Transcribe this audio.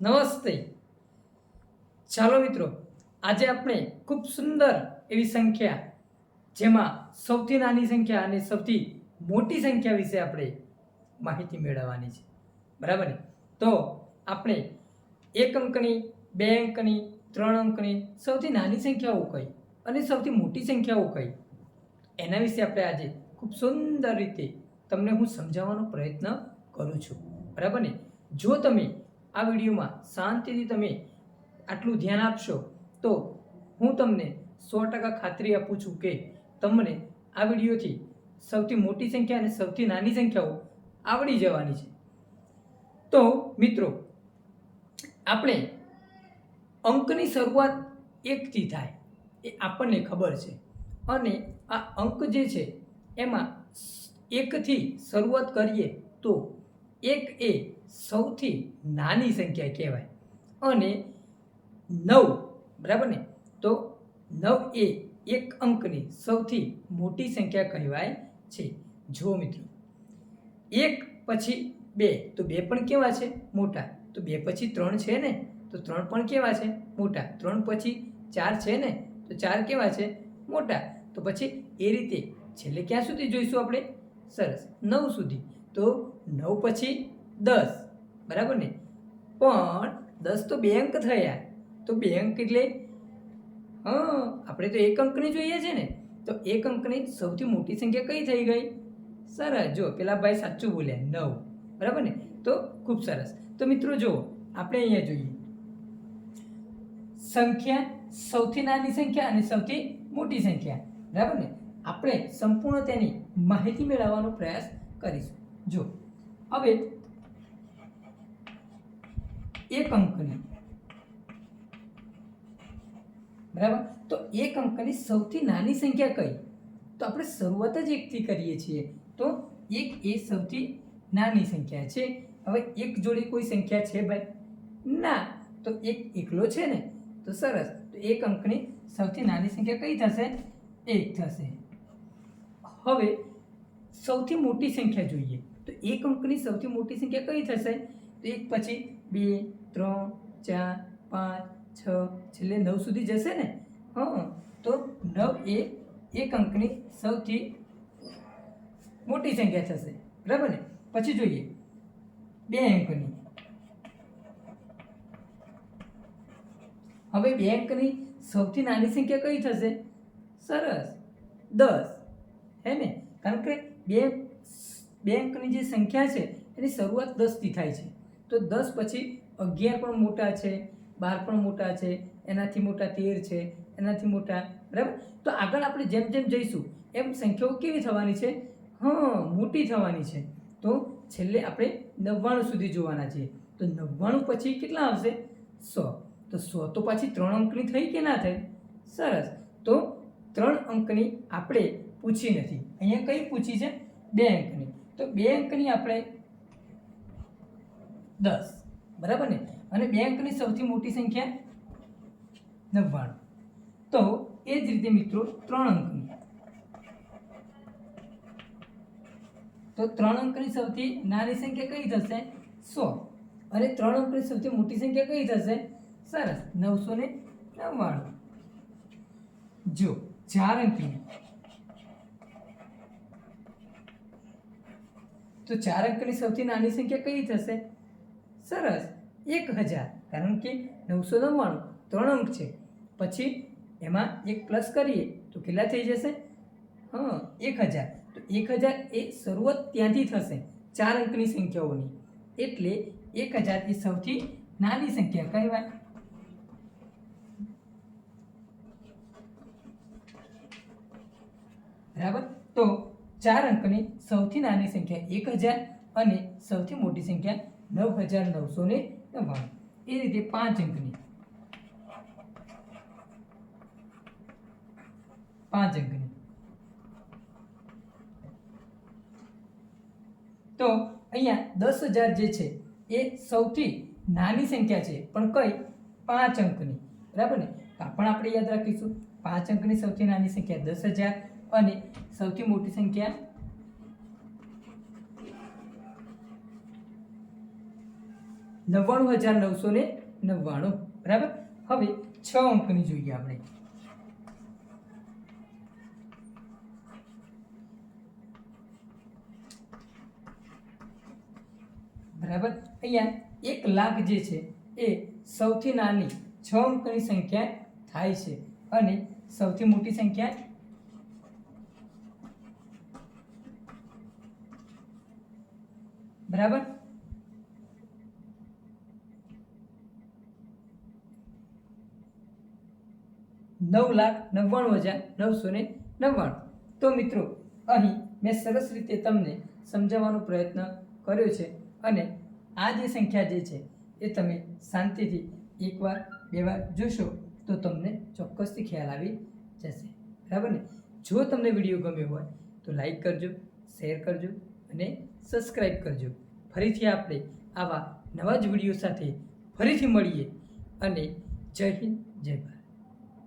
નમસ્તે. ચાલો મિત્રો, આજે આપણે ખૂબ સુંદર એવી સંખ્યા, જેમાં સૌથી નાની સંખ્યા અને સૌથી મોટી સંખ્યા વિશે આપણે માહિતી મેળવવાની છે. બરાબર ને? તો આપણે એક અંકની, બે અંકની, ત્રણ અંકની સૌથી નાની સંખ્યાઓ કઈ અને સૌથી મોટી સંખ્યાઓ કઈ? એના વિશે આપણે આજે ખૂબ સુંદર રીતે તમને હું સમજાવવાનો પ્રયત્ન કરું છું. બરાબર ને? જો તમે આ વિડીયોમાં શાંતિથી તમે આટલું ધ્યાન આપશો, તો હું તમને સો ટકા ખાતરી આપું છું કે તમને આ વિડીયોથી સૌથી મોટી સંખ્યા અને સૌથી નાની સંખ્યાઓ આવડી જવાની છે. તો મિત્રો, આપણે અંકની શરૂઆત એકથી થાય એ આપણને ખબર છે અને આ અંક જે છે એમાં એકથી શરૂઆત કરીએ તો એક એ સૌથી નાની સંખ્યા કહેવાય અને નવ, બરાબર ને? તો નવ એ એક અંકની સૌથી મોટી સંખ્યા કહેવાય છે. જો મિત્રો, એક પછી બે તો બે પણ કેવા છે? મોટા. તો બે પછી ત્રણ છે ને? તો ત્રણ પણ કેવા છે? મોટા. ત્રણ પછી ચાર છે ને? તો ચાર કેવા છે? મોટા. તો પછી એ રીતે છેલ્લે ક્યાં સુધી જોઈશું આપણે? સરસ. નવ સુધી. તો નવ પછી દસ. બરાબર ને? પણ દસ તો બે અંક થયા. તો બે અંક એટલે, હા, આપણે તો એક અંકની જોઈએ છે ને. તો એક અંકની સૌથી મોટી સંખ્યા કઈ થઈ ગઈ? સરસ. જો, પેલા ભાઈ સાચું બોલ્યા. નવ. બરાબર ને? તો ખૂબ સરસ. તો મિત્રો જુઓ, આપણે અહીંયા જોઈએ. સંખ્યા સૌથી નાની સંખ્યા અને સૌથી મોટી સંખ્યા. બરાબર ને? આપણે સંપૂર્ણ તેની માહિતી મેળવવાનો પ્રયાસ કરીશું. જો હવે એક અંકની, બરાબર? તો એક અંકની સૌથી નાની સંખ્યા કઈ? તો આપણે શરૂઆત જ એકથી કરીએ છીએ. તો એક એ સૌથી નાની સંખ્યા છે. હવે એક જોડે કોઈ સંખ્યા છે ભાઈ? ના. તો એક એકલો છે ને? તો સરસ. તો એક અંકની સૌથી નાની સંખ્યા કઈ થશે? એક થશે. હવે સૌથી મોટી સંખ્યા જોઈએ. તો એક અંકની સૌથી મોટી સંખ્યા કઈ થશે? તો એક પછી બે, ત્રણ, ચાર, પાંચ, છ, છેલ્લે નવ સુધી જશે ને? હં. તો નવ એ એક અંકની સૌથી મોટી સંખ્યા થશે. બરાબર ને? પછી જોઈએ. બે અંકની. હવે બે અંકની સૌથી નાની સંખ્યા કઈ થશે? સરસ. દસ. હે ને? કારણ કે બે બે અંકની જે સંખ્યા છે, એની શરૂઆત દસથી થાય છે. તો દસ પછી અગિયાર પણ મોટા છે, બાર પણ મોટા છે, એનાથી મોટા તેર છે, એનાથી મોટા, બરાબર? તો આગળ આપણે જેમ જેમ જઈશું, એમ સંખ્યાઓ કેવી થવાની છે? હં, મોટી થવાની છે. તો છેલ્લે આપણે નવ્વાણું સુધી જોવાના છીએ. તો નવ્વાણું પછી કેટલા આવશે? સો. તો સો તો પાછી ત્રણ અંકની થઈ કે ના થઈ? સરસ. તો ત્રણ અંકની આપણે પૂછી નથી. અહીંયા કઈ પૂછી છે? બે અંકની તો બે આપણે દસ. બરાબર ને? અને બે સૌથી મોટી સંખ્યા નવ્વાણું. તો એ જ રીતે મિત્રો ત્રણ અંકની. તો ત્રણ અંકની સૌથી નાની સંખ્યા કઈ થશે સો. અને ત્રણ અંકની સૌથી મોટી સંખ્યા કઈ થશે સરસ. નવસો ને નવ્વાણું. જો, ચાર અંકની. તો ચાર અંકની સૌથી નાની સંખ્યા કઈ થશે? સરસ. એક હજાર. કારણ કે નવસો નવ્વાણું ત્રણ અંક છે. પછી એમાં એક પ્લસ કરીએ તો કેટલા થઈ જશે? હા, એક હજાર. તો એક હજાર એ શરૂઆત ત્યાંથી થશે ચાર અંકની સંખ્યાઓની. એટલે એક હજાર એ સૌથી નાની સંખ્યા કહેવાય. બરાબર? તો ચાર અંકની સૌથી નાની સંખ્યા એક હજાર અને સૌથી મોટી સંખ્યા નવ હજાર નવસો ને નવ્વાણું. એ રીતે પાંચ અંકની. પાંચ અંકની. તો અહીંયા દસ હજાર જે છે એ સૌથી નાની સંખ્યા છે, પણ કઈ? પાંચ અંકની. બરાબર ને? પણ આપણે યાદ રાખીશું. પાંચ અંકની સૌથી નાની સંખ્યા દસ હજાર અને સૌથી મોટી સંખ્યા નવ્વાણું હજાર નવસો ને નવ્વાણું. બરાબર? હવે છ અંકની જોઈએ આપણે. બરાબર? અહીંયા એક લાખ જે છે એ સૌથી નાની છ અંકની સંખ્યા થાય છે અને સૌથી મોટી સંખ્યા બરાબર? નવ લાખ નવ્વાણું હજાર નવસો ને નવ્વાણું. તો મિત્રો, અહીં મેં સરસ રીતે તમને સમજાવવાનો પ્રયત્ન કર્યો છે અને આ જે સંખ્યા જે છે એ તમે શાંતિથી એકવાર બે વાર જોશો તો તમને ચોક્કસથી ખ્યાલ આવી જશે. બરાબર ને? જો તમને વીડિયો ગમ્યો હોય તો લાઈક કરજો, શેર કરજો અને સબસ્ક્રાઈબ કરજો. ફરીથી આપણે આવા નવા જ વીડિયો સાથે ફરીથી મળીએ. અને જય હિન્દ, જય ભારત.